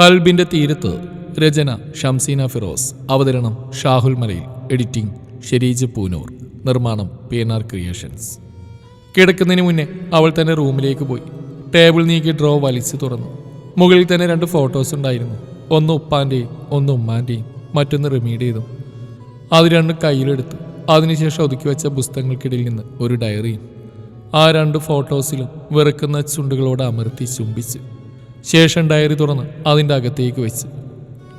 കൽബിന്റെ തീരത്ത് രചന ഷംസീന ഫിറോസ് അവതരണം ഷാഹുൽ മലയിൽ എഡിറ്റിംഗ് ഷെരീജ് പൂനൂർ നിർമ്മാണം പി എൻ ആർ ക്രിയേഷൻസ്. കിടക്കുന്നതിന് മുന്നേ അവൾ തന്നെ റൂമിലേക്ക് പോയി. ടേബിൾ നീക്കി ഡ്രോ വലിച്ചു തുറന്നു. മുകളിൽ തന്നെ രണ്ട് ഫോട്ടോസ് ഉണ്ടായിരുന്നു. ഒന്ന് ഉപ്പാന്റെയും ഒന്ന് ഉമ്മാന്റെയും മറ്റൊന്ന് റിമീഡിയതും അത് രണ്ടും കയ്യിലെടുത്തു അതിനുശേഷം ഒതുക്കി വെച്ച പുസ്തകങ്ങൾക്കിടയിൽ നിന്ന് ഒരു ഡയറിയും ആ രണ്ട് ഫോട്ടോസിലും വെറുക്കുന്ന ചുണ്ടുകളോട് അമർത്തി ചുംബിച്ച്. ശേഷം ഡയറി തുറന്ന് അതിന്റെ അകത്തേക്ക് വെച്ച്.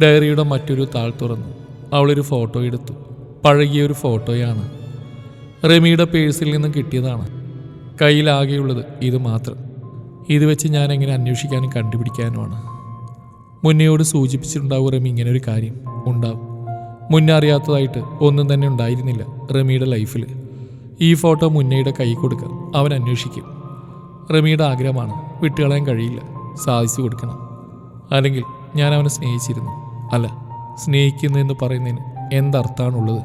ഡയറിയുടെ മറ്റൊരു താൾ തുറന്നു. അവളൊരു ഫോട്ടോ എടുത്തു. പഴകിയ ഒരു ഫോട്ടോയാണ്. റെമിയുടെ പേഴ്സിൽ നിന്നും കിട്ടിയതാണ്. കയ്യിലാകെയുള്ളത് ഇത് മാത്രം. ഇത് വെച്ച് ഞാൻ എങ്ങനെ അന്വേഷിക്കാനും കണ്ടുപിടിക്കാനുമാണ്. മുന്നയോട് സൂചിപ്പിച്ചിട്ടുണ്ടാവും റമി ഇങ്ങനെ ഒരു കാര്യം ഉണ്ടാവും. മുന്നേ അറിയാത്തതായിട്ട് ഒന്നും തന്നെ ഉണ്ടായിരുന്നില്ല റമിയുടെ ലൈഫിൽ ഈ ഫോട്ടോ മുന്നയുടെ കൈ കൊടുക്കാം അവൻ അന്വേഷിക്കും. റമിയുടെ ആഗ്രഹമാണ് വിട്ടുകളയാൻ കഴിയില്ല. സാധിച്ചു കൊടുക്കണം. അല്ലെങ്കിൽ ഞാൻ അവനെ സ്നേഹിച്ചിരുന്നു. അല്ല സ്നേഹിക്കുന്നു എന്ന് പറയുന്നതിന് എന്തർത്ഥാണുള്ളത്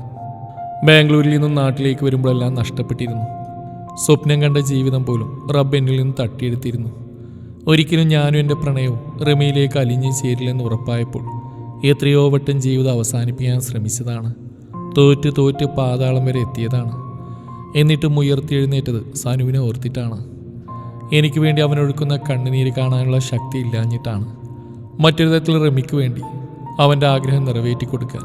ബാംഗ്ലൂരിൽ നിന്നും നാട്ടിലേക്ക് വരുമ്പോഴെല്ലാം നഷ്ടപ്പെട്ടിരുന്നു. സ്വപ്നം കണ്ട ജീവിതം പോലും റബ്ബ് എന്നിൽ നിന്ന് തട്ടിയെടുത്തിരുന്നു. ഒരിക്കലും ഞാനും എന്റെ പ്രണയവും റമിയിലേക്ക് അലിഞ്ഞു ചേരില്ലെന്ന് ഉറപ്പായപ്പോൾ എത്രയോ വട്ടം ജീവിതം അവസാനിപ്പിക്കാൻ ശ്രമിച്ചതാണ്. തോറ്റ് തോറ്റ് പാതാളം വരെ എത്തിയതാണ്. എന്നിട്ടും ഉയർത്തിയെഴുന്നേറ്റത് സനുവിനെ ഓർത്തിട്ടാണ്. എനിക്ക് വേണ്ടി അവൻ അവനൊഴുക്കുന്ന കണ്ണുനീര് കാണാനുള്ള ശക്തി ഇല്ലാഞ്ഞിട്ടാണ്. മറ്റൊരു തരത്തിൽ റമിക്ക് വേണ്ടി അവന്റെ ആഗ്രഹം നിറവേറ്റി കൊടുക്കാൻ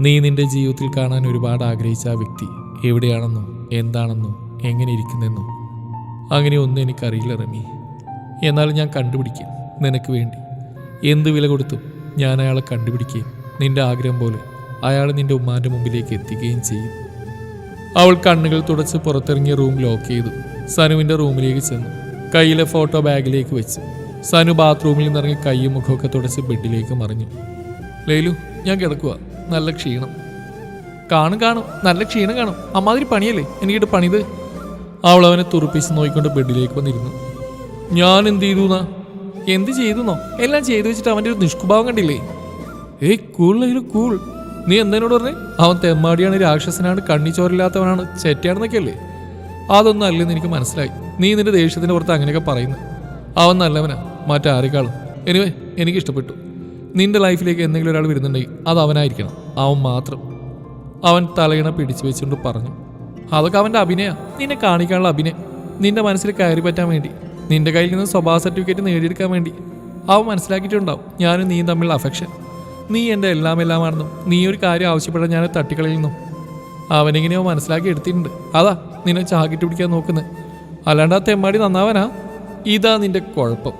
നീ നിന്റെ ജീവിതത്തിൽ കാണാൻ ഒരുപാട് ആഗ്രഹിച്ച ആ വ്യക്തി എവിടെയാണെന്നോ എന്താണെന്നോ എങ്ങനെ ഇരിക്കുന്നെന്നോ. അങ്ങനെ ഒന്നും എനിക്കറിയില്ല റമി. എന്നാലും ഞാൻ കണ്ടുപിടിക്കും നിനക്ക് വേണ്ടി. എന്ത് വില കൊടുത്തും ഞാൻ അയാളെ കണ്ടുപിടിക്കുകയും നിന്റെ ആഗ്രഹം പോലെ അയാൾ നിന്റെ ഉമ്മാന്റെ മുമ്പിലേക്ക് എത്തിക്കുകയും ചെയ്യും. അവൾ കണ്ണുകൾ തുടച്ച് പുറത്തിറങ്ങിയ റൂം ലോക്ക് ചെയ്തു. സനുവിന്റെ റൂമിലേക്ക് ചെന്നു. കയ്യിലെ ഫോട്ടോ ബാഗിലേക്ക് വെച്ച് സനു ബാത്റൂമിൽ നിന്നിറങ്ങി കൈയും മുഖമൊക്കെ തുടച്ച് ബെഡിലേക്ക് മറിഞ്ഞു. ലൈലു ഞാൻ കിടക്കുക നല്ല ക്ഷീണം. കാണും കാണും. നല്ല ക്ഷീണം കാണും. അമ്മാതിരി പണിയല്ലേ? എനിക്കിട്ട് പണിത്. അവൾ അവനെ തുറപ്പിച്ച് നോക്കിക്കൊണ്ട് ബെഡിലേക്ക് വന്നിരുന്നു. ഞാൻ എന്ത് ചെയ്തു എന്നാ എന്ത് ചെയ്തുന്നോ? എല്ലാം ചെയ്തു വെച്ചിട്ട് അവന്റെ ഒരു നിഷ്കുഭാവം കണ്ടില്ലേ? ഏയ് കൂൾ ലൈലു കൂൾ. നീ എന്തതിനോട് പറഞ്ഞേ? അവൻ തെമ്മാടിയാണ് രാക്ഷസനാണ് കണ്ണിച്ചോരില്ലാത്തവനാണ് ചോരില്ലാത്തവനാണ് ചെറ്റയാണെന്നൊക്കെ അല്ലേ അതൊന്നും അല്ലെന്ന് എനിക്ക് മനസ്സിലായി. നീ നിന്റെ ദേഷ്യത്തിന്റെ പുറത്ത് അങ്ങനെയൊക്കെ പറയുന്നു. അവൻ നല്ലവനാ. മറ്റാരെക്കാളും. എനിവേ എനിക്ക് ഇഷ്ടപ്പെട്ടു നിന്റെ ലൈഫിലേക്ക് എന്തെങ്കിലും ഒരാൾ വരുന്നുണ്ടെങ്കിൽ അത് അവനായിരിക്കണം. അവൻ മാത്രം. അവൻ തലയിണ പിടിച്ചു വെച്ചുകൊണ്ട് പറഞ്ഞു. അതൊക്കെ അവന്റെ അഭിനയ. നിന്നെ കാണിക്കാനുള്ള അഭിനയം. നിന്റെ മനസ്സിൽ കയറി പറ്റാൻ വേണ്ടി. നിന്റെ കയ്യിൽ നിന്ന് സ്വഭാവ സർട്ടിഫിക്കറ്റ് നേടിയെടുക്കാൻ വേണ്ടി. അവൻ മനസ്സിലാക്കിയിട്ടുണ്ടാവും. ഞാനും നീയും തമ്മിലുള്ള അഫെക്ഷൻ നീ എന്റെ എല്ലാം എല്ലാമാണെന്നും നീ ഒരു കാര്യം ആവശ്യപ്പെടാൻ ഞാൻ തട്ടിക്കളയുന്നു അവനെങ്ങനെയോ മനസ്സിലാക്കി എടുത്തിട്ടുണ്ട്. അതാ. നിന്നെ ചാകിട്ട് പിടിക്കാൻ നോക്കുന്നത് അല്ലാണ്ട് ആ തെമ്മാടി നന്നാവനാ. ഇതാ നിന്റെ കുഴപ്പം.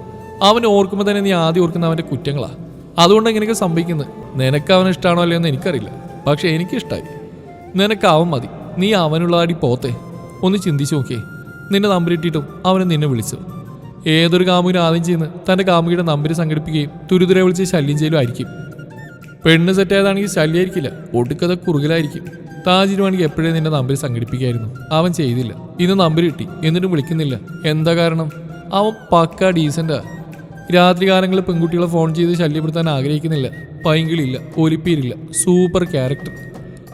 അവൻ ഓർക്കുമ്പോൾ തന്നെ നീ ആദ്യം ഓർക്കുന്ന അവന്റെ കുറ്റങ്ങളാ. അതുകൊണ്ട് ഇങ്ങനെയൊക്കെ സംഭവിക്കുന്നത് നിനക്ക് അവൻ ഇഷ്ടമാണോ അല്ലയോ എന്ന് എനിക്കറിയില്ല. പക്ഷെ എനിക്കിഷ്ടമായി നിനക്ക് അവൻ മതി. നീ അവനുള്ള അടി പോത്തെ. ഒന്ന് ചിന്തിച്ചു നോക്കിയേ. നിന്നെ നമ്പരിട്ടിട്ടും അവന് നിന്നെ വിളിച്ചു. ഏതൊരു കാമുകിനും ആദ്യം ചെയ്യുന്നത് തന്റെ കാമുകിയുടെ നമ്പർ സംഘടിപ്പിക്കുകയും തുരുതുരെ വിളിച്ച് ശല്യം ചെയ്യലും ആയിരിക്കും. പെണ്ണ് സെറ്റായതാണെങ്കിൽ ശല്യമായിരിക്കില്ല ഒടുക്കത കുറുകലായിരിക്കും. താജിനുവാണെങ്കിൽ എപ്പോഴേ നിന്റെ നമ്പർ സംഘടിപ്പിക്കായിരുന്നു? അവൻ ചെയ്തില്ല. ഇന്ന് നമ്പർ കിട്ടി. എന്നിട്ടും വിളിക്കുന്നില്ല. എന്താ കാരണം? അവൻ പക്ക ഡീസന്റാ രാത്രി കാലങ്ങളിൽ പെൺകുട്ടികളെ ഫോൺ ചെയ്ത് ശല്യപ്പെടുത്താൻ ആഗ്രഹിക്കുന്നില്ല. പൈങ്കിളില്ല. ഒലിപ്പീരില്ല. സൂപ്പർ ക്യാരക്ടർ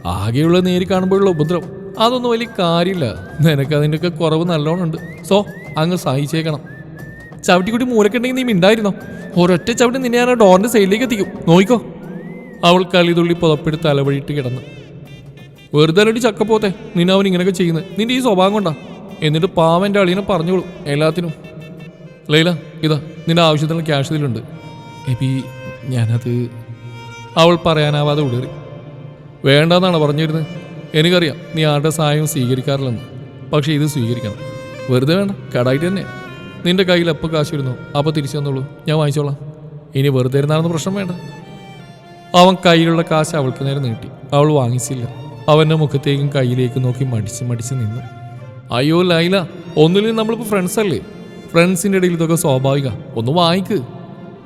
ആകെയുള്ള നേരി കാണുമ്പോഴുള്ള ഉപദ്രവം. അതൊന്നും വലിയ കാര്യമില്ല. നിനക്ക് അതിന്റെയൊക്കെ കുറവ് നല്ലോണം ഉണ്ട്. സോ അങ്ങ് സഹിച്ചേക്കണം. ചവിട്ടിക്കുട്ടി മൂലക്കുണ്ടെങ്കിൽ നീ മിണ്ടായിരുന്നോ? ഒരൊറ്റ ചവിട്ടി നിന്നെ ഞാൻ ഡോറിന്റെ സൈഡിലേക്ക് എത്തിക്കും. നോയിക്കോ. അവൾ കളിതുള്ളി പുതപ്പെടുത്ത് അലവഴിയിട്ട് കിടന്നു. വെറുതെ അല്ലടി ചക്കപ്പോത്തെ നിന്നെ അവൻ ഇങ്ങനെയൊക്കെ ചെയ്യുന്നത് നിന്റെ ഈ സ്വഭാവം കൊണ്ടാ. എന്നിട്ട് പാവന്റെ അളിയനെ പറഞ്ഞോളൂ എല്ലാത്തിനും. ലൈല ഇതാ നിന്റെ ആവശ്യത്തിനുള്ള ക്യാഷ് ഇതിലുണ്ട്. എബി ഞാനത് അവൾ പറയാനാവാതെ ഉടറി. വേണ്ടെന്നാണ് പറഞ്ഞിരുന്നത് എനിക്കറിയാം നീ ആരുടെ സഹായവും സ്വീകരിക്കാറില്ലെന്ന്. പക്ഷേ ഇത് സ്വീകരിക്കണം. വെറുതെ വേണ്ട കടായിട്ട് തന്നെ. നിന്റെ കയ്യിൽ എപ്പോൾ കാശ് വരുന്നു? അപ്പോൾ തിരിച്ചു തന്നോളൂ. ഞാൻ വാങ്ങിച്ചോളാം. ഇനി വെറുതെ ഇരുന്നാണെന്ന് പ്രശ്നം വേണ്ട. അവൻ കയ്യിലുള്ള കാശ് അവൾക്ക് നേരെ നീട്ടി. അവൾ വാങ്ങിച്ചില്ല. അവന്റെ മുഖത്തേക്കും കയ്യിലേക്കും നോക്കി മടിച്ച് മടിച്ച് നിന്നു. അയ്യോ ലൈല ഒന്നിലും നമ്മളിപ്പോൾ ഫ്രണ്ട്സ് അല്ലേ? ഫ്രണ്ട്സിന്റെ ഇടയിൽ ഇതൊക്കെ സ്വാഭാവിക. ഒന്ന് വാങ്ങിക്ക്.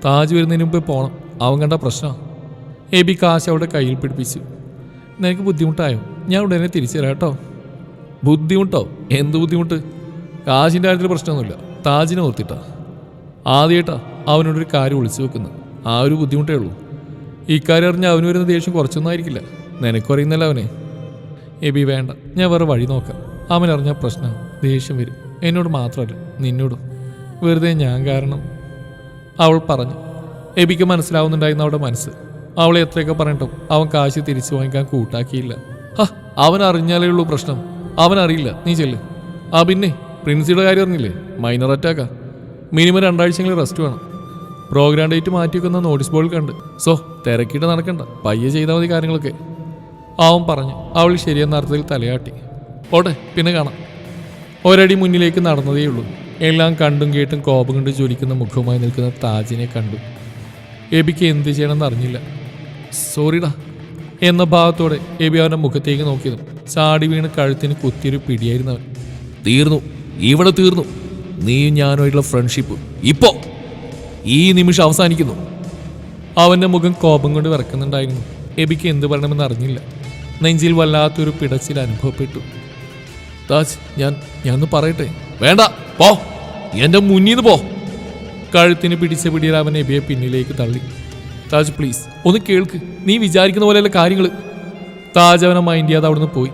താജ് വരുന്നതിന് മുമ്പേ പോണം. അവൻ കണ്ട പ്രശ്നമാണ് എബി കാശ് അവിടെ കയ്യിൽ പിടിപ്പിച്ചു. നിനക്ക് ബുദ്ധിമുട്ടായോ? ഞാൻ ഉടനെ തിരിച്ചു തരാം കേട്ടോ. ബുദ്ധിമുട്ടോ? എന്ത് ബുദ്ധിമുട്ട്? കാശിന്റെ കാര്യത്തിൽ പ്രശ്നമൊന്നുമില്ല. താജിനെ ഓർത്തിട്ടാ. ആദ്യമായിട്ടാ അവനോടൊരു കാര്യം ഒളിച്ചു വെക്കുന്നത്. ആ ഒരു ബുദ്ധിമുട്ടേ ഉള്ളൂ. ഇക്കാര്യം അറിഞ്ഞ അവന് വരുന്ന ദേഷ്യം കുറച്ചൊന്നും ആയിരിക്കില്ല. നിനക്കറിയുന്നല്ല അവനെ. എബി വേണ്ട. ഞാൻ വേറെ വഴി നോക്കാം. അവൻ അറിഞ്ഞ പ്രശ്നം. ദേഷ്യം വരും. എന്നോട് മാത്രമല്ല നിന്നോടും. വെറുതെ ഞാൻ കാരണം. അവൾ പറഞ്ഞു. എബിക്ക് മനസ്സിലാവുന്നുണ്ടായിരുന്നു അവളുടെ മനസ്സ്. അവളെ എത്രയൊക്കെ പറഞ്ഞിട്ടും അവൻ കാശ് തിരിച്ചു വാങ്ങിക്കാൻ കൂട്ടാക്കിയില്ല. അവൻ അറിഞ്ഞാലേ ഉള്ളൂ പ്രശ്നം. അവൻ അറിയില്ല. നീ ചെല്ല്. ആ പിന്നെ പ്രിൻസിയുടെ കാര്യം അറിഞ്ഞില്ലേ? മൈനർ അറ്റാക്കാ. മിനിമം രണ്ടാഴ്ചയെങ്കിലും റെസ്റ്റ് വേണം. പ്രോഗ്രാം ഡേറ്റ് മാറ്റി വെക്കുന്ന നോട്ടീസ് ബോർഡിൽ കണ്ട്. സോ തിരക്കിയിട്ട് നടക്കണ്ട. പയ്യെ ചെയ്താൽ മതി കാര്യങ്ങളൊക്കെ. അവൻ പറഞ്ഞു. അവൾ ശരിയെന്ന അർത്ഥത്തിൽ തലയാട്ടി. ഓട്ടെ പിന്നെ കാണാം. ഒരടി മുന്നിലേക്ക് നടന്നതേ ഉള്ളൂ. എല്ലാം കണ്ടും കേട്ടും കോപം കൊണ്ട് ജ്വലിക്കുന്ന മുഖവുമായി നിൽക്കുന്ന താജിനെ കണ്ടു. എബിക്ക് എന്ത് ചെയ്യണമെന്ന് അറിഞ്ഞില്ല. സോറിടാ എന്ന ഭാവത്തോടെ എബി അവന്റെ മുഖത്തേക്ക് നോക്കിയതും. ചാടി വീണ് കഴുത്തിന് കുത്തിയൊരു പിടിയായിരുന്നു അവൻ. തീർന്നു. ഇവിടെ തീർന്നു. നീയും ഞാനുമായിട്ടുള്ള ഫ്രണ്ട്ഷിപ്പ് ഇപ്പോ. ഈ നിമിഷം അവസാനിക്കുന്നു. അവന്റെ മുഖം കോപം കൊണ്ട് വിറക്കുന്നുണ്ടായിരുന്നു. എബിക്ക് എന്ത് പറയണമെന്ന് അറിഞ്ഞില്ല. നെഞ്ചിൽ വല്ലാത്തൊരു പിടച്ചിൽ അനുഭവപ്പെട്ടു. താജ് ഞാൻ ഞാൻ ഒന്ന് പറയട്ടെ? വേണ്ട പോ. എന്റെ മുന്നിൽ നിന്ന് പോ. കഴുത്തിന് പിടിച്ച പിടിയിൽ അവൻ എബിയെ പിന്നിലേക്ക് തള്ളി. താജ് പ്ലീസ് ഒന്ന് കേൾക്ക്. നീ വിചാരിക്കുന്ന പോലെയല്ല കാര്യങ്ങൾ താജ് അവനെ മൈൻഡ് ചെയ്യാതെ അവിടുന്ന് പോയി.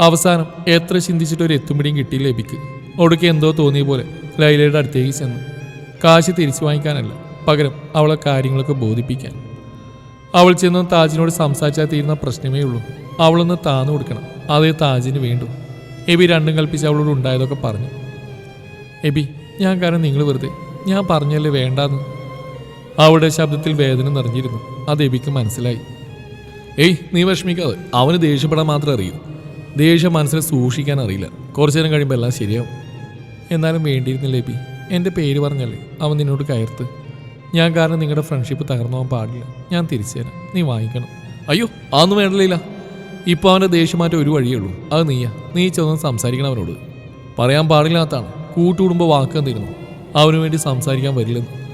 അവസാനം എത്ര ചിന്തിച്ചിട്ട് ഒരു കിട്ടിയില്ല എബിക്ക്. ഒടുക്കെ എന്തോ തോന്നിയ പോലെ ലൈലയുടെ അടുത്തേക്ക് ചെന്നു. കാശ് തിരിച്ചു വാങ്ങിക്കാനല്ല പകരം അവളെ കാര്യങ്ങളൊക്കെ ബോധിപ്പിക്കാൻ. അവൾ ചെന്ന് താജിനോട് സംസാരിച്ചാൽ തീരുന്ന പ്രശ്നമേ ഉള്ളൂ. അവളൊന്ന് താന്നു കൊടുക്കണം. അതേ താജിന് വേണ്ടു. എബി രണ്ടും കൽപ്പിച്ച് അവളോട് ഉണ്ടായതൊക്കെ പറഞ്ഞു. എബി ഞാൻ കാരണം നിങ്ങൾ വെറുതെ. ഞാൻ പറഞ്ഞല്ലേ വേണ്ടാന്ന്. അവളുടെ ശബ്ദത്തിൽ വേദന നിറഞ്ഞിരുന്നു. അത് എബിക്ക് മനസ്സിലായി. ഏയ് നീ വിഷമിക്കാതെ. അവന് ദേഷ്യപ്പെടാൻ മാത്രമേ അറിയൂ. ദേഷ്യം മനസ്സിൽ സൂക്ഷിക്കാൻ അറിയില്ല. കുറച്ചു നേരം കഴിയുമ്പോൾ എല്ലാം ശരിയാവും. എന്നാലും വേണ്ടിയിരുന്നില്ല എബി. എന്റെ പേര് പറഞ്ഞല്ലേ? അവൻ നിന്നോട് കയർത്ത്. ഞാൻ കാരണം നിങ്ങളുടെ ഫ്രണ്ട്ഷിപ്പ് തകർന്നു പോകാൻ പാടില്ല. ഞാൻ തിരിച്ചു തരാം. നീ വാങ്ങിക്കണം. അയ്യോ അതൊന്നും വേണ്ടില്ല ഇപ്പോൾ അവന്റെ ദേഷ്യമാറ്റം ഒരു വഴിയേ ഉള്ളൂ. അത് നീയാ. നീ ചെന്ന് സംസാരിക്കണം അവനോട്. പറയാൻ പാടില്ലാത്തതാണ്. കൂട്ടുകുടുംബ വാക്ക് തരുന്നു അവന് വേണ്ടി സംസാരിക്കാൻ വരില്ലെന്ന്.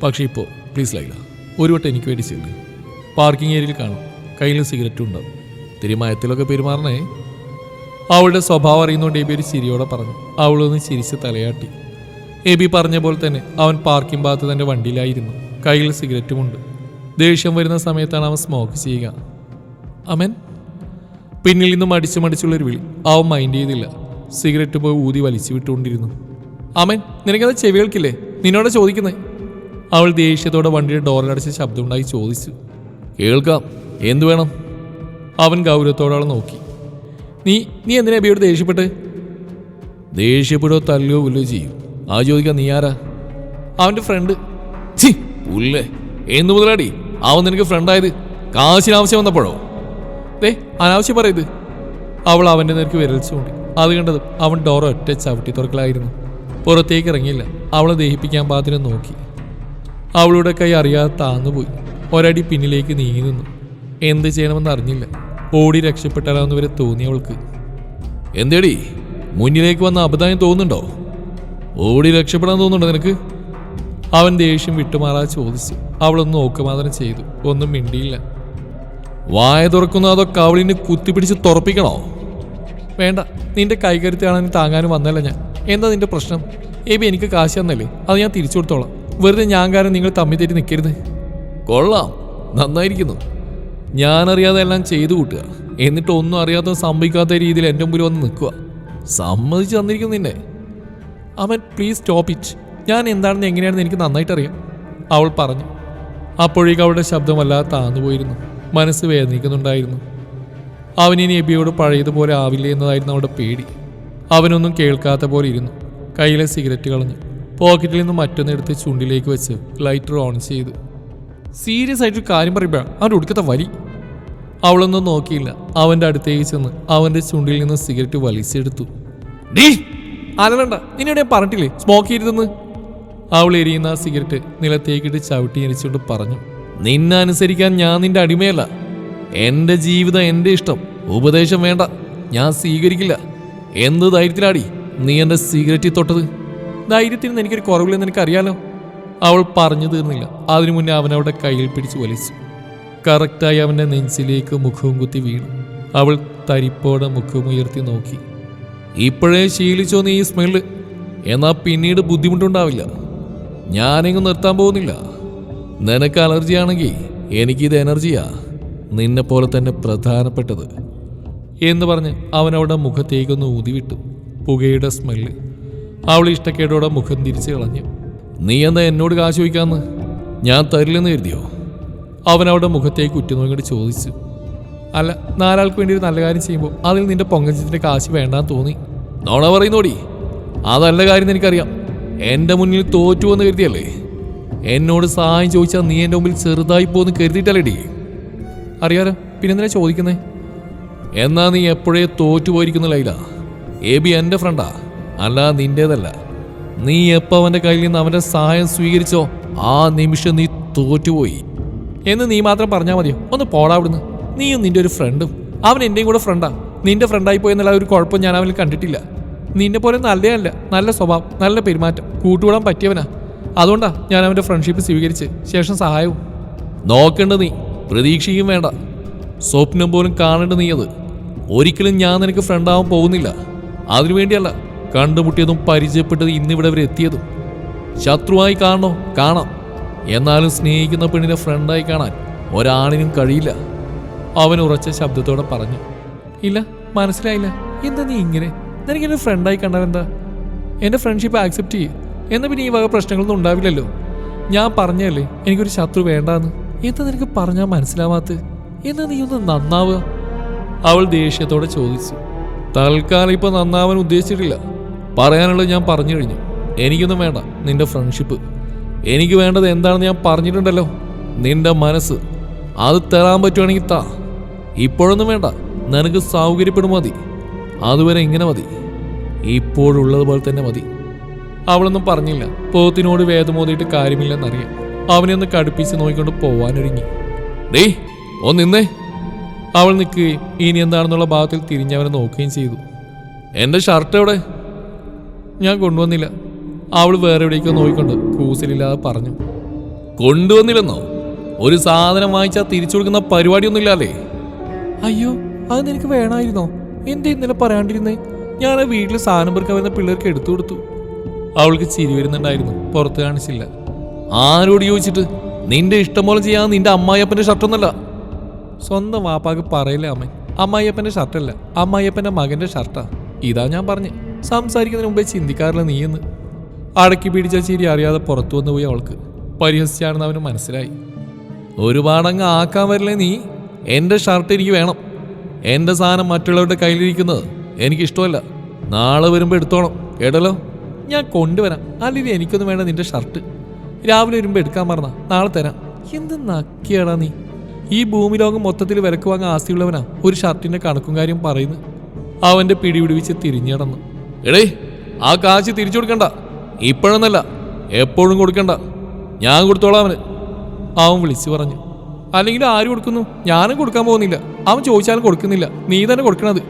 പക്ഷേ ഇപ്പോൾ പ്ലീസ് ലൈല ഒരു വട്ടം എനിക്ക് വേണ്ടി ചെയ്തു പാർക്കിംഗ് ഏരിയയിൽ കാണും. കയ്യിൽ സിഗരറ്റും ഉണ്ടാവും തിരുമയത്തിലൊക്കെ പെരുമാറണേ. അവളുടെ സ്വഭാവം അറിയുന്നതുകൊണ്ട് ഈ പേര് ചിരിയോടെ പറഞ്ഞു. അവളൊന്ന് ചിരിച്ച് തലയാട്ടി. എബി പറഞ്ഞ പോലെ തന്നെ അവൻ പാർക്കിംഗ് ഭാഗത്ത് തന്റെ വണ്ടിയിലായിരുന്നു. കയ്യിൽ സിഗരറ്റുമുണ്ട്. ദേഷ്യം വരുന്ന സമയത്താണ് അവൻ സ്മോക്ക് ചെയ്യുക. അമൻ? പിന്നിൽ നിന്നും മടിച്ചു മടിച്ചുള്ളൊരു വിളി അവൻ മൈൻഡ് ചെയ്തില്ല. സിഗരറ്റ് പോയി ഊതി വലിച്ചു വിട്ടുകൊണ്ടിരുന്നു. അമൻ നിനക്കത് ചെവികൾക്കില്ലേ? നിന്നോട് ചോദിക്കുന്നേ. അവൾ ദേഷ്യത്തോടെ വണ്ടിയുടെ ഡോറിലടച്ച് ശബ്ദമുണ്ടായി ചോദിച്ചു. കേൾക്കാം. എന്തു വേണം? അവൻ ഗൗരവത്തോടെ അവളെ നോക്കി. നീ നീ എന്തിനാ എബിയോട് ദേഷ്യപ്പെട്ട്? ദേഷ്യപ്പെടുകയോ തല്ലുകയോ പുല്ലോ ചെയ്യും. ആ ചോദിക്കാൻ നീ ആരാ? അവന്റെ ഫ്രണ്ട് ചി പുല്ലേ. എന്ന് മുതലാടി അവൻ നിനക്ക് കാശിന് ആവശ്യം വന്നപ്പോഴോ? ദേ അനാവശ്യം പറയത് അവൾ അവന്റെ നേർക്ക് വിരൽച്ചു ചൂണ്ടി. അത് കണ്ടതും അവൻ ഡോർ ഒറ്റ ചവിട്ടി തുറക്കലായിരുന്നു. പുറത്തേക്ക് ഇറങ്ങിയില്ല. അവളെ ദഹിപ്പിക്കാൻ പാത്തിന് നോക്കി. അവളുടെ കൈ അറിയാതെ താന്നുപോയി ഒരടി പിന്നിലേക്ക് നീങ്ങി നിന്നു. എന്ത് ചെയ്യണമെന്ന് അറിഞ്ഞില്ല. ഓടി രക്ഷപ്പെട്ടാലാവുന്നവരെ തോന്നി അവൾക്ക്. എന്തേടി? മുന്നിലേക്ക് വന്ന അബദ്ധം തോന്നുന്നുണ്ടോ? ഓടി രക്ഷപ്പെടാൻ തോന്നുന്നുണ്ടോ നിനക്ക്? അവൻ ദേഷ്യം വിട്ടുമാറാതെ ചോദിച്ചു. അവളൊന്ന് നോക്കുമാതരം ചെയ്തു. ഒന്നും മിണ്ടിയില്ല. വായ തുറക്കുന്ന അതോ അവളിന് കുത്തിപ്പിടിച്ച് തുറപ്പിക്കണോ? വേണ്ട നിന്റെ കൈകരുത്തിയാണ് കാണാൻ താങ്ങാനും വന്നല്ല ഞാൻ. എന്താ നിന്റെ പ്രശ്നം? ഏബി എനിക്ക് കാശ് തന്നല്ലേ? അത് ഞാൻ തിരിച്ചു കൊടുത്തോളാം. വെറുതെ ഞാൻ കാരണം നിങ്ങൾ തമ്മി തെറ്റി നിൽക്കരുത്. കൊള്ളാം. നന്നായിരിക്കുന്നു. ഞാനറിയാതെ എല്ലാം ചെയ്തു കൂട്ടുക. എന്നിട്ട് ഒന്നും അറിയാത്ത സംഭവിക്കാത്ത രീതിയിൽ എന്റെ മുമ്പിൽ വന്ന് നിൽക്കുക. സമ്മതിച്ച് തന്നിരിക്കുന്നു നിന്നെ. അവൻ പ്ലീസ് സ്റ്റോപ്പ് ഇറ്റ് ഞാൻ എന്താണെന്ന് എങ്ങനെയാണെന്ന് എനിക്ക് നന്നായിട്ട് അറിയാം അവൾ പറഞ്ഞു. അപ്പോഴേക്കും അവളുടെ ശബ്ദം വല്ലാതെ താന്നുപോയിരുന്നു. മനസ്സ് വേദനിക്കുന്നുണ്ടായിരുന്നു. അവനിനി എബിയോട് പഴയതുപോലെ ആവില്ല എന്നതായിരുന്നു അവളുടെ പേടി. അവനൊന്നും കേൾക്കാത്ത പോലെ ഇരുന്നു. കയ്യിലെ സിഗരറ്റ് കളഞ്ഞു. പോക്കറ്റിൽ നിന്ന് മറ്റൊന്നെടുത്ത് ചുണ്ടിലേക്ക് വെച്ച് ലൈറ്റർ ഓൺ ചെയ്തു. സീരിയസ് ആയിട്ടൊരു കാര്യം പറയുമ്പോൾ അവന്റെ ഉടുക്കത്തെ വലി. അവളൊന്നും നോക്കിയില്ല. അവന്റെ അടുത്തേക്ക് ചെന്ന് അവന്റെ ചുണ്ടിൽ നിന്ന് സിഗരറ്റ് വലിച്ചെടുത്തു. ഡീ അലണ്ട നിന്നോട് ഞാൻ പറഞ്ഞിട്ടില്ലേ? സ്മോക്ക് ചെയ്യരുതെന്ന് അവൾ എരിയുന്ന ആ സിഗരറ്റ് നിലത്തേക്കിട്ട് ചവിട്ടി എരിച്ചുകൊണ്ട് പറഞ്ഞു നിന്നെ അനുസരിക്കാൻ ഞാൻ നിന്റെ അടിമയല്ല. എന്റെ ജീവിതം എന്റെ ഇഷ്ടം. ഉപദേശം വേണ്ട. ഞാൻ സ്വീകരിക്കില്ല. എന്ത് ധൈര്യത്തിലാടി നീ എന്റെ സിഗരറ്റിൽ തൊട്ടത്? ധൈര്യത്തിന് എനിക്കൊരു കുറവില്ലെന്ന് എനിക്കറിയാലോ. അവൾ പറഞ്ഞു തീർന്നില്ല. അതിനു മുന്നേ അവൻ അവളുടെ കയ്യിൽ പിടിച്ച് വലിച്ചു. കറക്റ്റായി അവന്റെ നെഞ്ചിലേക്ക് മുഖവും കുത്തി വീണു. അവൾ തരിപ്പോടെ മുഖമുയർത്തി നോക്കി. ഇപ്പോഴേ ശീലിച്ചോ നീ ഈ സ്മെല്ല് എന്നാ പിന്നീട് ബുദ്ധിമുട്ടുണ്ടാവില്ല. ഞാനിങ്ങ് നിർത്താൻ പോകുന്നില്ല. നിനക്ക് അലർജി ആണെങ്കിൽ എനിക്കിത് എനർജിയാ. നിന്നെ പോലെ തന്നെ പ്രധാനപ്പെട്ടത്. എന്ന് പറഞ്ഞ് അവൻ അവളുടെ മുഖത്തേക്കൊന്ന് ഊതിവിട്ടു. പുകയുടെ സ്മെല്ല് അവൾ ഇഷ്ടക്കേടോടെ മുഖം തിരിച്ചു കളഞ്ഞു. നീ എന്താ എന്നോട് കാശ് ചോദിക്കാമെന്ന് ഞാൻ തരില്ലെന്ന് കരുതിയോ? അവൻ അവളുടെ മുഖത്തേക്ക് ഉറ്റുനോക്കിയിട്ട് ചോദിച്ചു. അല്ല നാലാൾക്ക് വേണ്ടി ഒരു നല്ല കാര്യം ചെയ്യുമ്പോൾ അതിൽ നിന്റെ പൊങ്കജത്തിന്റെ കാശ് വേണ്ടാന്ന് തോന്നി. നോണ പറയുന്നോടി? അതല്ല കാര്യം എനിക്കറിയാം. എന്റെ മുന്നിൽ തോറ്റു എന്ന് കരുതിയല്ലേ? എന്നോട് സഹായം ചോദിച്ചാൽ നീ എന്റെ മുമ്പിൽ ചെറുതായി പോന്ന് കരുതിയിട്ടല്ലേടി? അറിയാലോ പിന്നെന്തിനാ ചോദിക്കുന്നേ? എന്നാ നീ എപ്പോഴേ തോറ്റു പോയിരിക്കുന്ന ലൈല? എ ബി എന്റെ ഫ്രണ്ടാ. അല്ല നിന്റേതല്ല. നീ എപ്പോൾ അവന്റെ കയ്യിൽ നിന്ന് അവന്റെ സഹായം സ്വീകരിച്ചോ ആ നിമിഷം നീ തോറ്റുപോയി. എന്ന് നീ മാത്രം പറഞ്ഞാൽ മതിയോ? ഒന്ന് പോടാ അവിടുന്ന്. നീയും നിന്റെ ഒരു ഫ്രണ്ടും. അവൻ എന്റെയും കൂടെ ഫ്രണ്ടാണ് നിന്റെ ഫ്രണ്ടായി പോയെന്നുള്ള ഒരു കുഴപ്പം ഞാൻ അവനിൽ കണ്ടിട്ടില്ല. നിന്നെ പോലെ നല്ലതല്ല നല്ല സ്വഭാവം നല്ല പെരുമാറ്റം കൂട്ടുകൂടാൻ പറ്റിയവനാ. അതുകൊണ്ടാ ഞാൻ അവന്റെ ഫ്രണ്ട്ഷിപ്പ് സ്വീകരിച്ച് ശേഷം സഹായവും. നോക്കണ്ട നീ. പ്രതീക്ഷിക്കും വേണ്ട. സ്വപ്നം പോലും കാണേണ്ട നീ അത്. ഒരിക്കലും ഞാൻ നിനക്ക് ഫ്രണ്ടാവാൻ പോകുന്നില്ല. അതിനുവേണ്ടിയല്ല കണ്ടുമുട്ടിയതും പരിചയപ്പെട്ടതും ഇന്നിവിടെ വരെ എത്തിയതും. ശത്രുവായി കാണണോ? കാണാം. എന്നാലും സ്നേഹിക്കുന്ന പെണ്ണിനെ ഫ്രണ്ടായി കാണാൻ ഒരാണിനും കഴിയില്ല. അവൻ ഉറച്ച ശബ്ദത്തോടെ പറഞ്ഞു ഇല്ല മനസ്സിലായില്ല. എന്താ നീ ഇങ്ങനെ? നിനക്ക് എന്റെ ഫ്രണ്ടായി കണ്ടവെന്താ എന്റെ ഫ്രണ്ട്ഷിപ്പ് ആക്സെപ്റ്റ് ചെയ്യ്. എന്നാൽ പിന്നെ ഈ വക പ്രശ്നങ്ങളൊന്നും ഉണ്ടാവില്ലല്ലോ. ഞാൻ പറഞ്ഞല്ലേ എനിക്കൊരു ശത്രു വേണ്ടാന്ന്. എന്താ നിനക്ക് പറഞ്ഞാൽ മനസ്സിലാവാത്ത എന്നാ നീ ഒന്ന് നന്നാവുക? അവൾ ദേഷ്യത്തോടെ ചോദിച്ചു തൽക്കാലം ഇപ്പം നന്നാവാൻ ഉദ്ദേശിച്ചിട്ടില്ല. പറയാനുള്ളത് ഞാൻ പറഞ്ഞു കഴിഞ്ഞു. എനിക്കൊന്നും വേണ്ട നിന്റെ ഫ്രണ്ട്ഷിപ്പ് എനിക്ക് വേണ്ടത് എന്താണെന്ന് ഞാൻ പറഞ്ഞിട്ടുണ്ടല്ലോ. നിന്റെ മനസ്സ്. അത് തരാൻ പറ്റുവാണെങ്കിൽ താ. ഇപ്പോഴൊന്നും വേണ്ട. നിനക്ക് സൗകര്യപ്പെടും മതി. അതുവരെ ഇങ്ങനെ മതി. ഇപ്പോഴുള്ളതുപോലെ തന്നെ മതി. അവളൊന്നും പറഞ്ഞില്ല. പോത്തിനോട് വേദമോതിയിട്ട് കാര്യമില്ലെന്നറിയാം. അവനെ ഒന്ന് കടുപ്പിച്ച് നോക്കിക്കൊണ്ട് പോവാനൊരുങ്ങി. ഡേ ഓ നിന്നേ. അവൾ നിൽക്കുകയും ഇനി എന്താണെന്നുള്ള ഭാഗത്തിൽ തിരിഞ്ഞവനെ നോക്കുകയും ചെയ്തു. എന്റെ ഷർട്ട് എവിടെ? ഞാൻ കൊണ്ടുവന്നില്ല. അവൾ വേറെ എവിടേക്കോ നോക്കിക്കൊണ്ട് കൂസലില്ലാതെ പറഞ്ഞു. കൊണ്ടുവന്നില്ലെന്നോ? ഒരു സാധനം വാങ്ങിച്ചാൽ തിരിച്ചു കൊടുക്കുന്ന പരിപാടിയൊന്നുമില്ലല്ലേ അയ്യോ അത് നിനക്ക് വേണമായിരുന്നോ എന്തേ ഇന്നലെ പറയാണ്ടിരുന്നേ? ഞാൻ ആ വീട്ടിലെ സാധനം പെറുക്കാൻ വരുന്ന പിള്ളേർക്ക് എടുത്തു കൊടുത്തു. അവൾക്ക് ചിരി വരുന്നുണ്ടായിരുന്നു. പുറത്ത് കാണിച്ചില്ല. ആരോട് ചോദിച്ചിട്ട്? നിന്റെ ഇഷ്ടം പോലെ ചെയ്യാൻ നിന്റെ അമ്മായിയപ്പന്റെ ഷർട്ടൊന്നല്ല സ്വന്തം വാപ്പാക്ക് പറയില്ല അമ്മ? അമ്മായിയപ്പന്റെ ഷർട്ടല്ല അമ്മായിയപ്പന്റെ മകന്റെ ഷർട്ടാ ഇതാ ഞാൻ പറഞ്ഞു. സംസാരിക്കുന്നതിന് മുമ്പേ ചിന്തിക്കാറില്ല നീയെന്ന് അടക്കി പിടിച്ച ചിരി അറിയാതെ പുറത്തു വന്നു പോയി അവൾക്ക്. പരിഹസിച്ചാണെന്ന് അവന് മനസ്സിലായി. ഒരുപാടങ്ങ് ആക്കാൻ വരില്ലേ നീ? എന്റെ ഷർട്ട് എനിക്ക് വേണം. എന്റെ സാധനം മറ്റുള്ളവരുടെ കയ്യിലിരിക്കുന്നത് എനിക്കിഷ്ടമല്ല. നാളെ വരുമ്പോൾ എടുത്തോണം. കേട്ടല്ലോ? ഞാൻ കൊണ്ടുവരാം. അല്ലെങ്കിൽ എനിക്കൊന്നും വേണ്ട നിന്റെ ഷർട്ട്. രാവിലെ വരുമ്പോൾ എടുക്കാൻ പറഞ്ഞ നാളെ തരാം. എന്ത് നക്കിയാടാ നീ. ഈ ഭൂമി ലോകം മൊത്തത്തിൽ വിലക്ക് വാങ്ങാൻ ആസ്തിയുള്ളവനാ ഒരു ഷർട്ടിന്റെ കണക്കും കാര്യം പറയുന്നു. അവന്റെ പിടിപിടിവിച്ച് തിരിഞ്ഞടന്നു എടേ ആ കാശ് തിരിച്ചു കൊടുക്കണ്ട. ഇപ്പോഴൊന്നല്ല എപ്പോഴും കൊടുക്കണ്ട. ഞാൻ കൊടുത്തോളാം അവന്. അവൻ വിളിച്ചു പറഞ്ഞു. അല്ലെങ്കിൽ ആര് കൊടുക്കുന്നു? ഞാനും കൊടുക്കാൻ പോകുന്നില്ല. അവൻ ചോദിച്ചാലും കൊടുക്കുന്നില്ല. നീ തന്നെ കൊടുക്കണത്.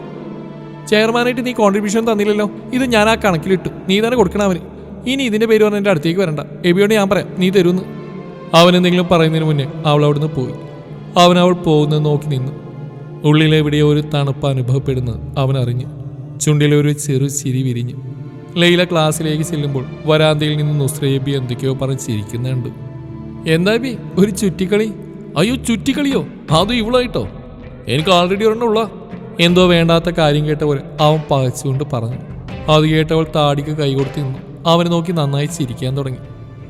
ചെയർമാനായിട്ട് നീ കോൺട്രിബ്യൂഷൻ തന്നില്ലല്ലോ. ഇത് ഞാൻ ആ കണക്കിലിട്ടു. നീ തന്നെ കൊടുക്കണം അവന്. ഇനി ഇതിന്റെ പേര് പറഞ്ഞ എന്റെ അടുത്തേക്ക് വരണ്ട. എബിയോട് ഞാൻ പറയാം നീ തരുമെന്ന് അവൻ എന്തെങ്കിലും പറയുന്നതിന് മുന്നേ അവൾ അവിടുന്ന് പോയി. അവൻ അവൾ പോകുന്നത് നോക്കി നിന്നു. ഉള്ളിലെവിടെയോ ഒരു തണുപ്പ് അനുഭവപ്പെടുന്നത് അവൻ അറിഞ്ഞു. ചുണ്ടിലെ ഒരു ചെറു ചിരി വിരിഞ്ഞു. ലൈല ക്ലാസ്സിലേക്ക് ചെല്ലുമ്പോൾ വരാന്തയിൽ നിന്ന് നുസ്രേബി എന്തൊക്കെയോ പറഞ്ഞ് ചിരിക്കുന്നുണ്ട്. എന്താ ബി ഒരു ചുറ്റിക്കളി? അയ്യോ ചുറ്റിക്കളിയോ? അത് ഇവളായിട്ടോ? എനിക്ക് ആൾറെഡി ഒരെണ്ണം ഉള്ള എന്തോ വേണ്ടാത്ത കാര്യം കേട്ട അവൻ പകച്ചുകൊണ്ട് പറഞ്ഞു. അത് കേട്ടവൾ താടിക്ക് കൈ കൊടുത്ത് നിന്നു. അവനെ നോക്കി നന്നായി ചിരിക്കാൻ തുടങ്ങി.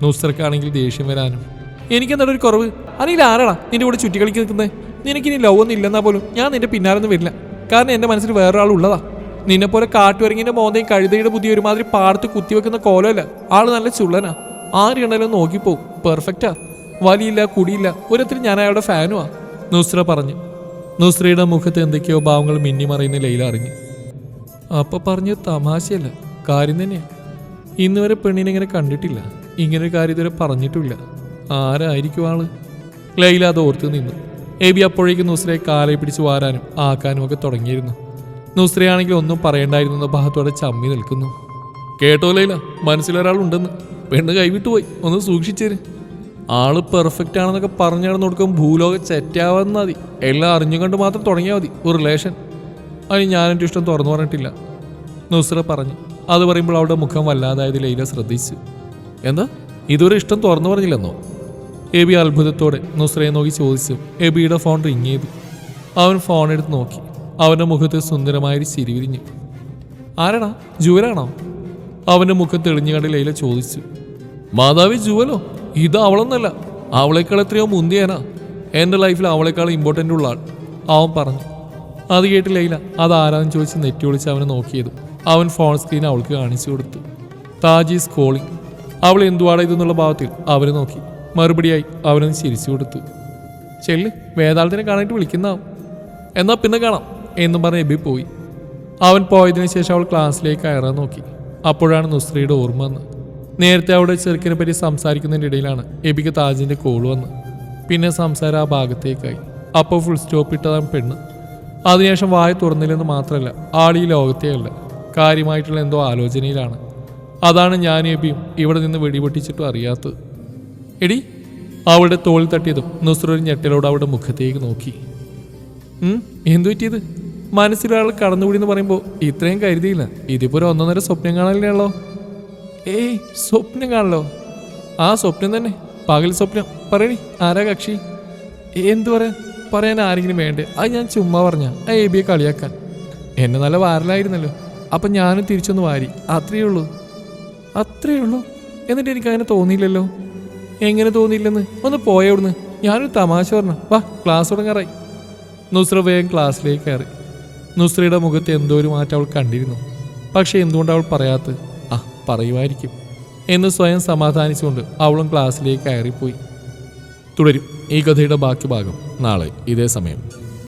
നുസ്രക്കാണെങ്കിൽ ദേഷ്യം വരാനും. എനിക്കെന്താണ് ഒരു കുറവ്? അല്ലെങ്കിൽ ആരാടാ നിന്റെ കൂടെ ചുറ്റിക്കളിക്ക് നിൽക്കുന്നത് നിനക്കിനി ലവ് ഒന്നും ഇല്ലെന്നാ പോലും ഞാൻ നിന്റെ പിന്നാലൊന്നും വരില്ല. കാരണം എന്റെ മനസ്സിൽ വേറൊരാൾ ഉള്ളതാ. നിന്നെപ്പോലെ പോലെ കാട്ടുവരങ്ങിന്റെ മോന്തയും കഴുതയുടെ ബുദ്ധി ഒരുമാതിരി പാടത്ത് കുത്തിവെക്കുന്ന കോലമല്ല. ആൾ നല്ല ചുള്ളനാ. ആര് കണ്ടാലും നോക്കിപ്പോവും പെർഫെക്റ്റാ വലിയില്ല കുടിയില്ല. ഒരത്തിൽ ഞാൻ അയാളുടെ ഫാനുവാ നുസ്ര പറഞ്ഞു. നുസ്രയുടെ മുഖത്ത് എന്തൊക്കെയോ ഭാവങ്ങൾ മിന്നിമറയുന്ന ലൈല അറിഞ്ഞു. അപ്പൊ പറഞ്ഞ തമാശയല്ല കാര്യം തന്നെയാ. ഇന്ന് വരെ പെണ്ണിനെ ഇങ്ങനെ കണ്ടിട്ടില്ല. ഇങ്ങനെ കാര്യം ഇതുവരെ പറഞ്ഞിട്ടില്ല ആരായിരിക്കും ആൾ? ലൈല അത് ഓർത്ത് നിന്നു. എബി അപ്പോഴേക്കും നുസ്രയെ കാലയെ പിടിച്ച് വാരാനും ആക്കാനും ഒക്കെ തുടങ്ങിയിരുന്നു. നുസ്രയാണെങ്കിൽ ഒന്നും പറയണ്ടായിരുന്നു ഭാഗത്തോടെ ചമ്മി നിൽക്കുന്നു. കേട്ടോ ലൈല മനസ്സിലൊരാളുണ്ടെന്ന്. പെണ്ണ് കൈവിട്ടു പോയി ഒന്ന് സൂക്ഷിച്ചേര്. ആൾ പെർഫെക്റ്റ് ആണെന്നൊക്കെ പറഞ്ഞു നടന്നു കൊടുക്കും ഭൂലോക ചെറ്റാവാന്ന് മതി. എല്ലാം അറിഞ്ഞും കണ്ട് മാത്രം തുടങ്ങിയാൽ മതി ഒരു റിലേഷൻ അതിന് ഞാൻ എന്റെ ഇഷ്ടം തുറന്നു പറഞ്ഞിട്ടില്ല. നുസ്ര പറഞ്ഞു. അത് പറയുമ്പോൾ അവളുടെ മുഖം വല്ലാതായത് ലൈല ശ്രദ്ധിച്ചു. എന്താ? ഇതുവരെ ഇഷ്ടം തുറന്നു പറഞ്ഞില്ലെന്നോ? എബി അത്ഭുതത്തോടെ നുസ്രയെ നോക്കി ചോദിച്ചു. എബിയുടെ ഫോൺ റിങ് ചെയ്തു. അവൻ ഫോൺ എടുത്ത് നോക്കി. അവന്റെ മുഖത്ത് സുന്ദരമായൊരു ചിരി വിരിഞ്ഞു. ആരാടാ? ജുവലാണോ? അവന്റെ മുഖത്ത് എളിഞ്ഞു കണ്ട് ലൈല ചോദിച്ചു. മാതാവി ജുവലോ? ഇത് അവളൊന്നല്ല. അവളെക്കാൾ എത്രയോ മുന്തിയാനാ. എന്റെ ലൈഫിൽ അവളേക്കാൾ ഇമ്പോർട്ടന്റ് ഉള്ള ആൾ. അവൻ പറഞ്ഞു. അത് കേട്ട് ലൈല അത് ആരാന്ന് ചോദിച്ച് നെറ്റി ഒളിച്ച് അവനെ നോക്കിയതും അവൻ ഫോൺ സ്ക്രീൻ അവൾക്ക് കാണിച്ചു കൊടുത്തു. താജ് ഈസ് കോളിംഗ് അവൾ എന്തുവാടാ ഇതെന്നുള്ള ഭാവത്തിൽ അവനെ നോക്കി. മറുപടിയായി അവനൊന്ന് ചിരിച്ചു കൊടുത്തു. ചെല്ല് വേതാളത്തിനെ കാണാനായിട്ട് വിളിക്കുന്നതാവും എന്നാൽ പിന്നെ കാണാം എന്നും പറഞ്ഞ് എബി പോയി. അവൻ പോയതിനു ശേഷം അവൾ ക്ലാസ്സിലേക്ക് കയറാൻ നോക്കി. അപ്പോഴാണ് നുസ്രയുടെ ഓർമ്മ വന്ന് നേരത്തെ അവിടെ ചെറുക്കിനെ പറ്റി സംസാരിക്കുന്നതിന്റെ ഇടയിലാണ് എബിക്ക് താജിന്റെ കോൾ വന്ന്. പിന്നെ സംസാരം ആ ഭാഗത്തേക്കായി. അപ്പോൾ ഫുൾ സ്റ്റോപ്പ് ഇട്ടതാണ് പെണ്ണ്. അതിനുശേഷം വായ തുറന്നില്ലെന്ന് മാത്രമല്ല ഈ ലോകത്തേ അല്ല. കാര്യമായിട്ടുള്ള എന്തോ ആലോചനയിലാണ്. അതാണ് ഞാൻ എബിയും ഇവിടെ നിന്ന് വെടിപൊട്ടിച്ചിട്ടും അറിയാത്തത്. എടി അവളുടെ തോളിൽ തട്ടിയതും നുസ്രൂർ ഞെട്ടലോട് അവളുടെ മുഖത്തേക്ക് നോക്കി. എന്തു പറ്റിയത്? മനസ്സിലൊരാൾ കടന്നുകൂടി എന്ന് പറയുമ്പോൾ ഇത്രയും കരുതിയില്ല. ഇതിപ്പോൾ ഒരു ഒന്നൊന്നര സ്വപ്നം കാണലിനാണല്ലോ ഏയ് സ്വപ്നം കാണല്ലോ ആ സ്വപ്നം തന്നെ പകൽ സ്വപ്നം. പറയണി ആരാ കക്ഷി? എന്തു പറയാൻ പറയാൻ ആരെങ്കിലും വേണ്ടേ? അത് ഞാൻ ചുമ്മാ പറഞ്ഞ ആ എ ബിയെ കളിയാക്കാൻ. എന്നെ നല്ല വാരലായിരുന്നല്ലോ അപ്പൊ ഞാനും തിരിച്ചൊന്ന് വാരി. അത്രയേ ഉള്ളൂ. അത്രയേ ഉള്ളൂ? എന്നിട്ട് എനിക്ക് അങ്ങനെ തോന്നിയില്ലല്ലോ? എങ്ങനെ തോന്നിയില്ലെന്ന്? ഒന്ന് പോയവിടുന്ന് ഞാനൊരു തമാശ പറഞ്ഞു. വാ ക്ലാസ് തുടങ്ങാറായി. നുസ്ര വേഗം ക്ലാസ്സിലേക്ക് കയറി. നുസ്രയുടെ മുഖത്ത് എന്തോ ഒരു മാറ്റം അവൾ കണ്ടിരുന്നു. പക്ഷെ എന്തുകൊണ്ട് അവൾ പറയാത്തത്? പറയുമായിരിക്കും എന്ന് സ്വയം സമാധാനിച്ചുകൊണ്ട് അവളും ക്ലാസ്സിലേക്ക് കയറിപ്പോയി. തുടരും ഈ കഥയുടെ ബാക്കി ഭാഗം നാളെ ഇതേ സമയം.